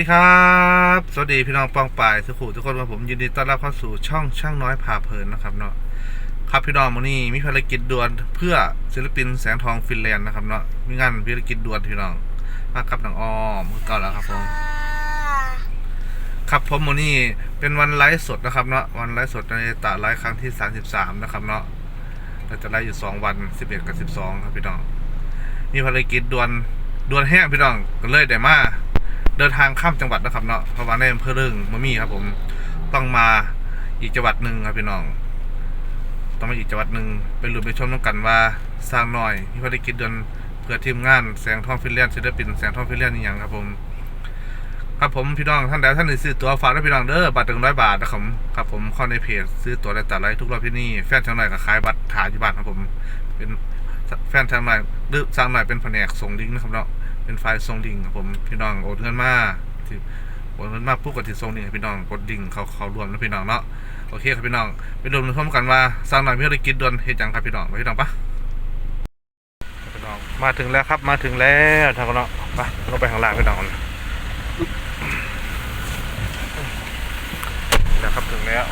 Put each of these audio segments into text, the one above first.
ดีครับ สวัสดีพี่น้องปองป่ายสุขุทุกคนครับผมยินดีต้อนรับเข้าสู่ช่องช่างน้อยผ่าเพลินนะครับเนาะครับพี่น้องวันนี้มีภารกิจด่วนเพื่อศิลปินแสงทองฟินแลนด์นะครับเนาะมีงานภารกิจด่วนพี่น้องมากับน้องอ้อมมือเก่าแล้วครับผมครับผมวันนี้เป็นวันไลฟ์สดนะครับเนาะวันไลฟ์สดในตาไลฟ์ครั้งที่ 33 นะครับเนาะเราจะไลฟ์อยู่ 2 วัน 11 กับ 12 ครับพี่น้องมีภารกิจด่วนด่วนแห้งพี่น้องก็เลยได้มา เดินทางข้ามจังหวัดนะครับเนาะเพราะว่าในอำเภอเรื่องมะมี่ครับ ผมต้องมาอีกจังหวัดหนึ่งครับพี่น้องต้องมาอีกจังหวัดหนึ่งไปลุ้นไปชมน้ำกันว่าสร้างหน่อยมีภารกิจด่วนเพื่อทีมงานแสงทองฟิลเลียนศิลปินแสงทองฟิลเลียนนี่อย่างครับผม ครับผมพี่น้องท่านใดท่านใดซื้อตัวฝากด้วยพี่น้องเด้อบัตรหนึ่งร้อยบาทนะครับครับผมเข้าในเพจซื้อตัวได้แต่ไรทุกรอบที่นี่แฟนช่างหน่อยก็ขายบัตรถ่ายที่บ้านครับผม เป็นแฟนช่างหน่อยหรือช่างหน่อยเป็นแผนกส่งลิงก์นะครับเนาะ เป็นไฟล์ส่งลิงครับผมพี่น้องโอนเงินมาที่โอนเงินมาปุ๊บก็ที่ส่งลิงพี่น้องกดลิงเขาเขารวมนะพี่น้องเนาะโอเคครับพี่น้องไปดูพร้อมกันว่าสร้างหน่อยมีธุรกิจด่วนเหตุจังครับพี่น้องไปพี่น้องปะพี่น้องมาถึงแล้วครับมาถึงแล้วทางเนาะไปลงไปข้างล่างพี่น้องแล้วครับถึงแล้ว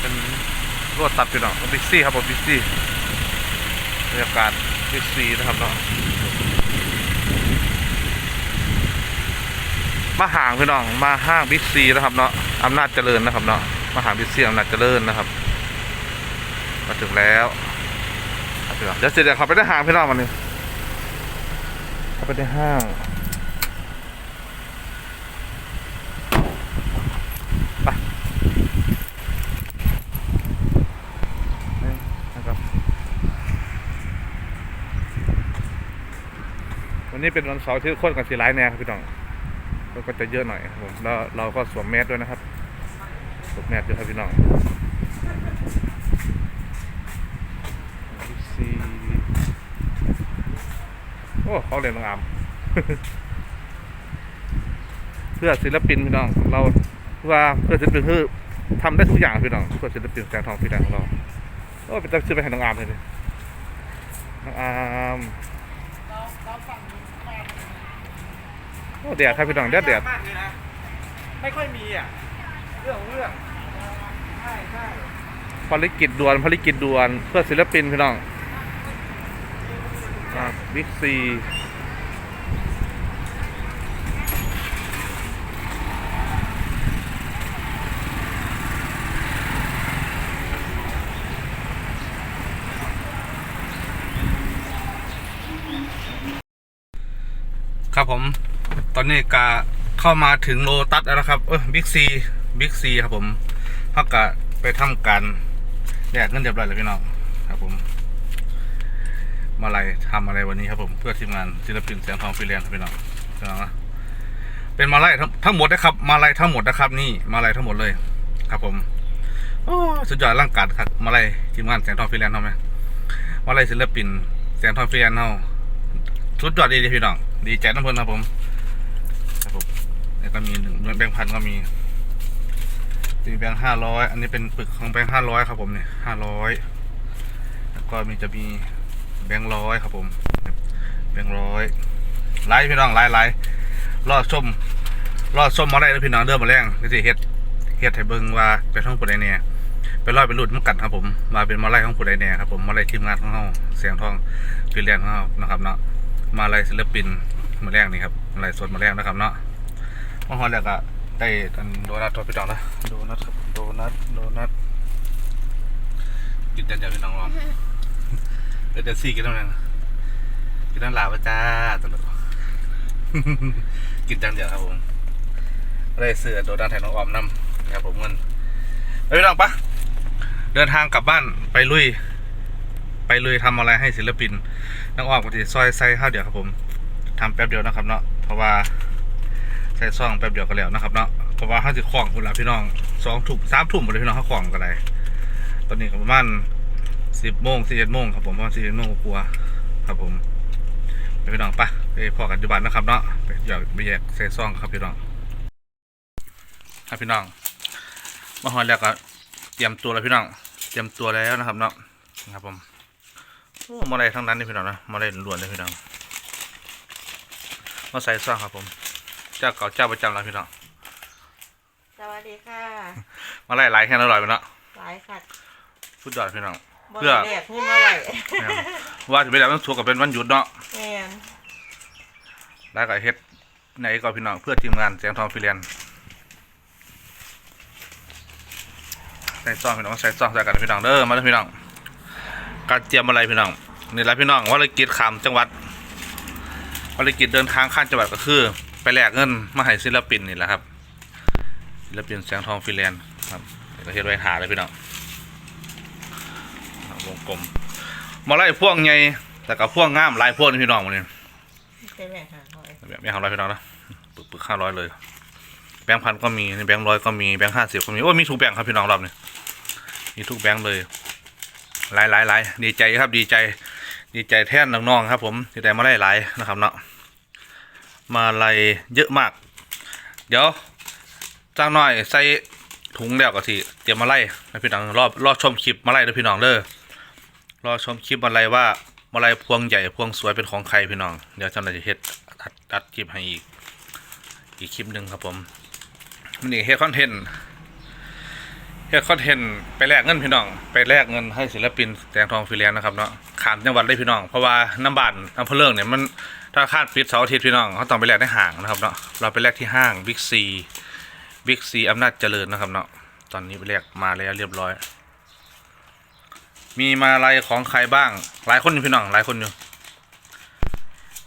เป็นรวดตัดไปหน่อยบิ๊กซี่ครับผมบิ๊กซี่บรรยากาศ บิ๊กซี่นะครับเนาะมาห่างพี่น้องมาห้างบิ๊กซีนะครับเนาะอำนาจเจริญนะครับเนาะมาหางบิ๊กซีอำนาจเจริญนะครับ มาถึงแล้วเดี๋ยวเสร็จเดี๋ยวเขาไปได้ห้างพี่น้องวันนี้เขาไปได้ห้าง นะครับ วันนี้เป็นวันเสาร์ที่คนกันสีร้ายแน่ครับพี่น้องก็จะเยอะหน่อยครับผมแล้วเราก็สวมแมสด้วยนะครับสวมแมสด้วยครับพี่น้องซีโอ้เขาเรียนน้องอามเพื่อศิลปินพี่น้องเราเพื่อเพื่อศิลปินคือทำได้ทุกอย่างพี่น้องเพื่อศิลปินแสงทองพี่แดงของเราโอ้เป็นตั้งชื่อไปให้น้องอามเลยดิน้องอาม โอ้เดี๋ยวครับพี่น้องเดี๋ยวเดี๋ยวมากเลยนะไม่ค่อยมีอะเรื่องของเรื่องใช่ใช่ภารกิจด่วนภารกิจด่วนเพื่อศิลปินพี่น้องบิ๊กซีครับผม ตอนนี้กาเข้ามาถึงโลตัสแล้วนะครับ เออบิ๊กซีบิ๊กซีครับผมพักกะไปทำการแลกเงินเรียบร้อยแล้วพี่น้องครับผมมาอะไรทำอะไรวันนี้ครับผมเพื่อทีมงานศิลปินเสียงทองฟรีแลนซ์ครับพี่น้องพี่น้องนะเป็นมาไล่ทั้งทั้งหมดนะครับ มาไล่ทั้งหมดนะครับ นี่มาไล่ทั้งหมดเลย ครับผมโอ้สุดยอดร่างกายครับมาไล่ทีมงานเสียงทองฟรีแลนซ์เท่าไหมมาไล่ศิลปินเสียงทองฟรีแลนซ์เท่าสุดยอดดีเลยพี่น้อง ดีใจน้ำเพลินครับผม แล้วก็มีหนึ่งแบงค์พันก็มีมีแบงค์ห้าร้อยอันนี้เป็นปึกของแบงค์ห้าร้อยครับผมเนี่ยห้าร้อยแล้วก็มีจะมีแบงค์ร้อยครับผมแบงค์ร้อยไลฟ์พี่น้องไลฟ์ไลฟ์รอดส้มรอดส้มมาได้แล้วพี่น้องเดิมมาแรงนี่สิเฮ็ดเฮ็ดให้เบิงว่าเป็นห้องผู้ใดเนี่ยไปรอดไปรุ่นมันกันครับผมมาเป็นมาไล่ของผู้ใดเนี่ยครับผมมาไล่ทีมงานของเฮาเสียงทองฟิลแลนด์ของเฮานะครับเนาะมาไล่ศิลปินมาแรงนี่ครับมาไล่สดมาแรงนะครับเนาะ มาฮอนแล้วก็ได้อันโดนัททอดพี่น้องนะโดนัทครับโดนัทโดนัทกินแต่เดี๋ยวพี่น้องลองเดี๋ยวเดี๋ยวซี่กินน้ำแรงกินน้ำลาวะจ้าตลอดกินจังเดียวครับผมได้เสื้อโดนัทแทนน้องออมน้ำครับผมเงินไปพี่น้องปะเดินทางกลับบ้านไปลุย ไปลุยทำอะไรให้ศิลปินน้องออมก็จะซอยไส้ข้าวเดียวครับผมทำแป๊บเดียวนะครับเนาะเพราะว่า ใส่ซองแป๊บเดียวก็แล้วนะครับเนาะเพราะว่าเขาจะคล้องคุณละพี่น้องสองถุ่มสามถุ่มหมดเลยพี่น้องเขาคล้องกันเลยตอนนี้ประมาณสิบโมงสิบเอ็ดโมงครับผมประมาณสิบเอ็ดโมงกลัวครับผมไปพี่น้องปะไปพอกันจุบันนะครับเนาะไปหยอกไปแยกใส่ซองครับพี่น้องครับพี่น้องมาฮอนแล้วก็เตรียมตัวแล้วพี่น้องเตรียมตัวแล้วนะครับเนาะนะครับผมโอ้มาอะไรทั้งนั้นนี่พี่น้องนะมาอะไรล้วนเลยพี่น้องมาใส่ซองครับผม เจ้าเก่าเจ้าประจำแล้วพี่น้องสวัสดีค่ะ มาไล่ไล่แค่นั้นอร่อยไปเนาะหลายค่ะสุดยอดพี่น้อง บ่เพื่อ ได้แดกเงินมาไหวแม่นว่าจะไปแล้วมันถูกกับเป็นวันหยุดเนาะแมนแล้วก็เฮ็ดในก็พี่น้องเพื่อทีมงานแสงทองฟิเลียนใส่ซองพี่น้องใส่ซองใส่กันพี่น้องเด้อมาเด้อพี่น้องการเตรียมอะไรพี่น้องนี่แหละพี่น้องวาระกิจขามจังหวัดวาระกิจเดินทางข้ามจังหวัดก็คือ ไปแลกเงินมาให้ศิลปินนี่แหละครับ ศิลปินแสงทองฟิเลียนครับก็เฮ็ดไว้หาเลยพี่น้องวงกลมมาไล่พ่วงใหญ่แต่กับพ่วงงามลายพ่วงนี่พี่น้องมดนี่เป็นแม่ค่ะหอยแบบไม่ห้าร้อยพี่น้องนะปึกปึกห้าร้อยเลย แบงค์พันก็มีแบงค์ร้อยก็มีแบงค์ห้าสิบก็มีโอ้มีทุกแบงค์ครับพี่น้องรอบนี้มีทุกแบงค์เลยหลายหลายหลายดีใจครับดีใจ ดีใจแท่นน้องๆครับ ผมดีใจมาไล่หลายนะครับเนาะ มาไล่เยอะมาก เดี๋ยวจ้างหน่อยใส่ถุงแล้วก็ทีเตรียมมาไล่ให้พี่น้องรอบรอชมคลิปมาไล่ด้วยพี่น้องเด้อรอชมคลิปมาไล่ว่ามาไล่พวงใหญ่พวงสวยเป็นของใครพี่น้องเดี๋ยวจำได้จะเฮ็ดอัดอัดคลิปให้อีก อีกคลิปหนึ่งครับผมมันนี่เฮ็ดคอนเทนต์เฮ็ดคอนเทนต์ไปแลกเงินพี่น้อง ไปแลกเงินให้ศิลปินแสงทองฟรีแลนซ์นะครับเนาะขามจังหวัดเลยพี่น้อง เพราะว่าน้ำบานน้ำพะเลิงเนี่ยมัน ถ้าคาดปิดเสาร์อาทิตย์พี่น้องเขาต้องไปแลกในห้างนะครับเนาะเราไปแลกที่ห้างบิ๊กซีบิ๊กซีอำนาจเจริญนะครับเนาะตอนนี้ไปแลกมาแล้วเรียบร้อย มีมาอะไรของใครบ้าง หลายคนอยู่พี่น้องหลายคนอยู่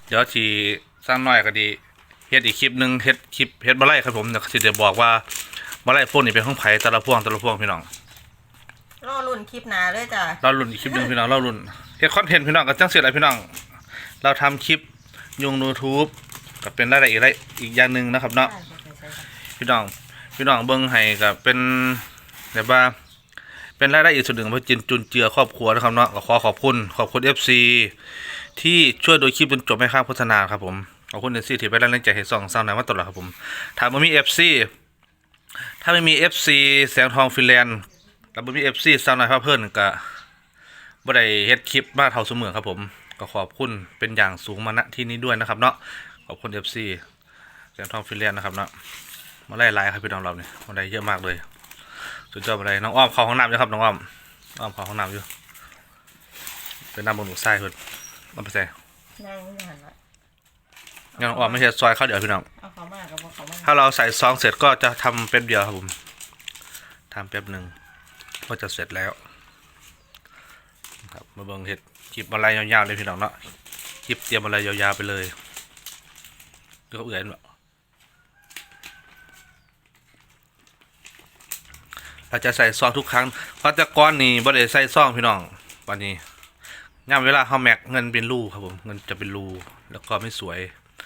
เดี๋ยวทีสร้างน้อยก็ดีเฮ็ดอีกคลิปหนึ่งเฮ็ดคลิปเฮ็ดมาไล่ครับผมเดี๋ยวสิจะบอกว่ามาไล่พวกนี้เป็นของไผ่แต่ละพวงแต่ละพวงพี่น้องรอรุ่นคลิปหนาเลยจ้ะเราลุ่นอีกคลิปหนึ่งพี่น้องเราลุ่นเฮ็ดคอนเทนต์พี่น้องก็จังเสร็จแล้วพี่น้อง เราทำคลิป ยง YouTube ก็เป็นรายได้อีกได้อีกอย่างหนึ่งนะครับเนาะใช่ใช่ใช่ค่ะพี่น้องพี่น้องเบิ่งให้ก็เป็นแบบว่าเป็นรายได้อีกส่วนหนึ่งเพื่อจินจุนเจือครอบครัวนะครับเนาะก็ขอขอบคุณขอบคุณ FC ที่ช่วยดูคลิปจนจบไม่ข้างโฆษณาครับผมขอบคุณ FC ที่ไปแรงใจให้ส่องสร้างหนังมาตลอดครับผมถ้าไม่มี FC ถ้าไม่มี FC แสงทองฟินแลนด์แล้วไม่มี FC สร้างหนังภาพเพิ่นก็บ่ได้เฮ็ดคลิปมาเท่าเสมอครับผม ก็ขอบคุณเป็นอย่างสูงมาณที่นี้ด้วยนะครับเนาะขอบคุณ FC แสงทองฟินแลนด์นะครับเนาะมาไล่ไล่ครับพี่น้องเราเนี่ยมาไล่เยอะมากเลยสุดยอดมาเลยน้องอ้อมเข้าห้องน้ำอยู่ครับน้องอ้อมอ้อมเข้าห้องน้ำอยู่เป็นน้ำบนหนูไส้เพิ่นเอาไปใส่นั่งอยู่หันละงั้นน้องอ้อมไม่ใช่ซอยข้าวเดี๋ยวพี่น้องเอาเขามากกับพวกเขามากถ้าเราใส่ซองเสร็จก็จะทำแป๊บเดียวครับผมทำแป๊บหนึ่งก็จะเสร็จแล้ว ครับมาเบิ่งเห็ด คลิปอะไรยาวๆเลยพี่น้องเนาะคลิปเตรียมอะไรยาวๆไปเลยเดี๋ยวเขาเอื่อยแบบเราจะใส่ซองทุกครั้งเพราะแต่ก้อนนี้บ่ได้ใส่ซองพี่น้องวันนี้ย่ามเวลาเขาแม็กเงินเป็นรูครับผมเงินจะเป็นรูแล้วก็ไม่สวย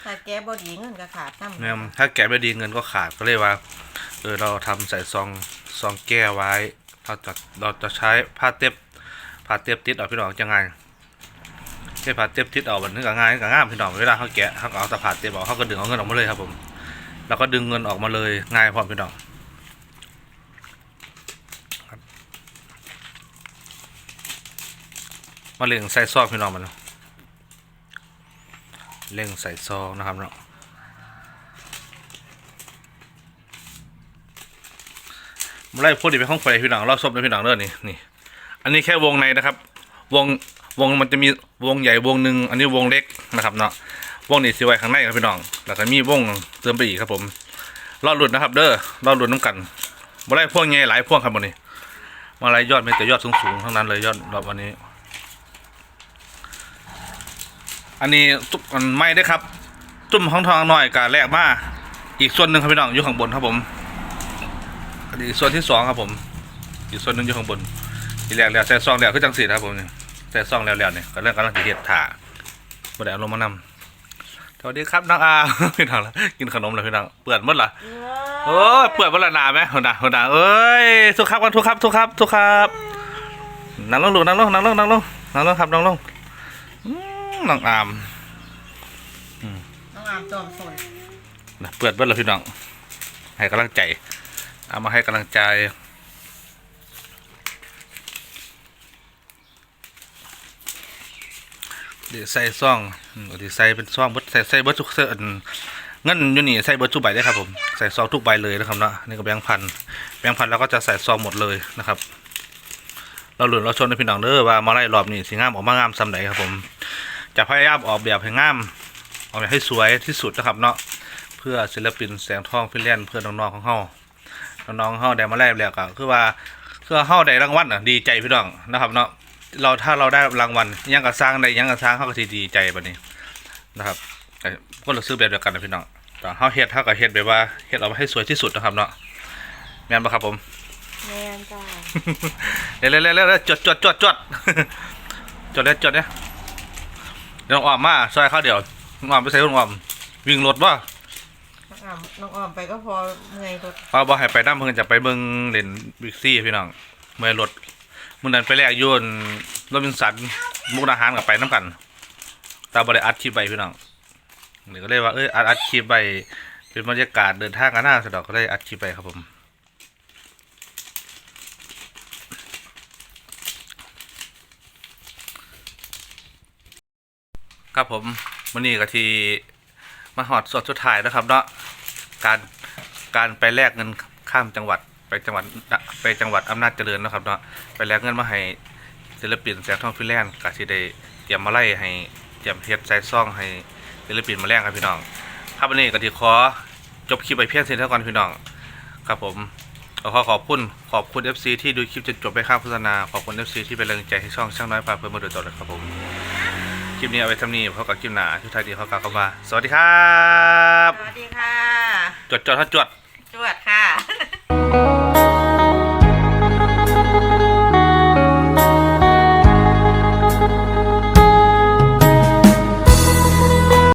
ถ้าแกบอดีเงินก็ขาดน้ำเนี่ยถ้าแกะไม่ดีเงินก็ขาดก็เลยว่า เออเราทำใส่ซองซองแก้ไว้เราจะเราจะใช้ผ้าเต็บผ้าเต็บติดเอาพี่น้องจะง่าย ใช้ผ้าเต็บติดเอาแบบนี้ก็ง่ายก็ง่ายพี่น้องเวลาเขาแกะเขาก็เอาต่ผ้าเต็บออกเขาก็ดึงเอาเงินออกมาเลยครับผม แล้วก็ดึงเงินออกมาเลยง่ายพร้อมพี่น้องมาเล็งใส่ซองพี่น้องมันเล็งใส่ซองนะครับเนาะมาไล่พูดดีไปห้องไฟพี่น้องเราซบเลยพี่น้องเด้อนี่นี่ อันนี้แค่วงในนะครับ วงวงมันจะมี วงใหญ่วงหนึ่งอันนี้วงเล็กนะครับเนาะวงนี้สิไว้ข้างในครับพี่น้อง แล้วก็มีวงเติมไปอีกครับผมรอดหลุดนะครับ เด้อรอดหลุดน้ำกันมาไล่พวกใหญ่หลายพวงครับวันนี้มาไล่ยอดไม่แต่ยอดสูงๆทั้งนั้นเลยยอดรอบวันนี้ อันนี้ตุ๊กอันไม่ได้ครับ จุ่มห้องทองหน่อยกับแรกมาอีกส่วนหนึ่งครับพี่น้องอยู่ข้างบนครับผมอันนี้ส่วนที่สองครับผม อีกส่วนหนึ่งอยู่ข้างบนทีแรกแล้วใส่ซองแล้วคือจังสีนะครับผมนี่ ใส่ซองแล้วแล้วเนี่ยก็เรื่องกำลังจะเฮ็ดถ่าบ่ได้เอาลงมานำสวัสดีครับน้องอาพี่น้องละกินขนมเลยพี่น้องเปื่อนหมดละโอ้ยเปื่อนหมดละหนาไหมหัวหน้าหัวหน้าเอ้ยทุกครับกันทุกครับทุกครับทุกครับนั่งลงลูกนั่งลงนั่งลงนั่งลงนั่งลงครับนั่งลงอืมน้องอามน้องอามจอมสนนะเปื่อนหมดเลยพี่น้องให้กำลังใจเอามาให้กำลังใจ เดี๋ยวใส่ซองเดี๋ยวใส่เป็นซองบดใส่ใส่เบิดทุกเสื้อเงินอยู่นี่ใส่เบิดทุกใบได้ครับผมใส่ซองทุกใบเลยนะครับเนาะนี่ก็แบงค์พันแบงค์พันเราก็จะใส่ซองหมดเลยนะครับ เราหลุนเราชนในพี่น้องเด้อว่ามาไล่รอบนี้สิงามออกมางามซำไหนครับผมจะพยายามออกแบบให้งามออกแบบให้สวยที่สุดนะครับเนาะเพื่อศิลปินแสงทองฟิลแลนด์เพื่อน้องๆของเฮาน้องๆของเฮาได้มาไล่แล้วก็คือว่าคือเฮาได้รางวัลน่ะดีใจพี่น้องนะครับเนาะ เราถ้าเราได้รางวัลอิหยังก็สร้างได้อิหยังก็สร้างเฮาก็สิดีใจบัดนี้นะครับแต่ก็รู้สึกแบบเดียวกันนะพี่น้องแต่เฮาเฮ็ดเฮาก็เฮ็ดแบบว่าเฮ็ดเอาไว้ให้สวยที่สุดนะครับเนาะแม่นบ่ครับผมแม่นจ้าเร็วเร็วเร็วเร็วจดจดจดจดจดเนี่ยจดเนี่ยเดี๋ยวน้องออมมาซอยข้าวเดียวน้องออมไปใส่น้องออมวิ่งรถว่าน้องอ้อมน้องอ้อมไปก็พอเมื่อยรถป้าบอกให้ไปน้ำเพิ่งจะไปเบิ่งเล่นบิ๊กซี่พี่น้องเมื่อรถ มื่อนั้นไปแลกโยนรถบินสันมุกดาหารกับไปน้ำกันตาบริอัดคลิปไปพี่น้องเดี๋ยวก็เลยว่าเอ้ยอัดอัดคลิปไปเป็นบรรยากาศเดินทางกันหน้าสะดอกก็เลยอัดคลิปไปครับผมครับผมวันนี้ก็ทีมาหอดสดสุดท้ายนะครับเนาะการการไปแลกเงินข้ามจังหวัด ไปจังหวัดไปจังหวัดอำนาจเจริญนะครับเนาะไปแลกเงินมาให้ศิลปินแสงทองฟิแลนด์กสิได้เตรียมมาไล่ให้เตรียมเฮ็ดใส่ซองให้ศิลปินมาแลกครับพี่น้องครับวันนี้ก็ทีขอจบคลิปไปเพียงเท่านี้ก่อนพี่น้องครับผมก็ขอขอบคุณขอบคุณ FC ที่ดูคลิปจนจบไปข้ามโฆษณาขอบคุณ FC ที่เป็นแรงใจให้ช่องช่างน้อยพาเพื่อนมาโดยตลอดเลยครับผมคลิปนี้เอาไว้ทำนี้เพราะกับคลิปหนาทุกท่านดีเขากล่าวคำว่าสวัสดีครับ สวัสดีค่ะจดจดทัดจวด จวด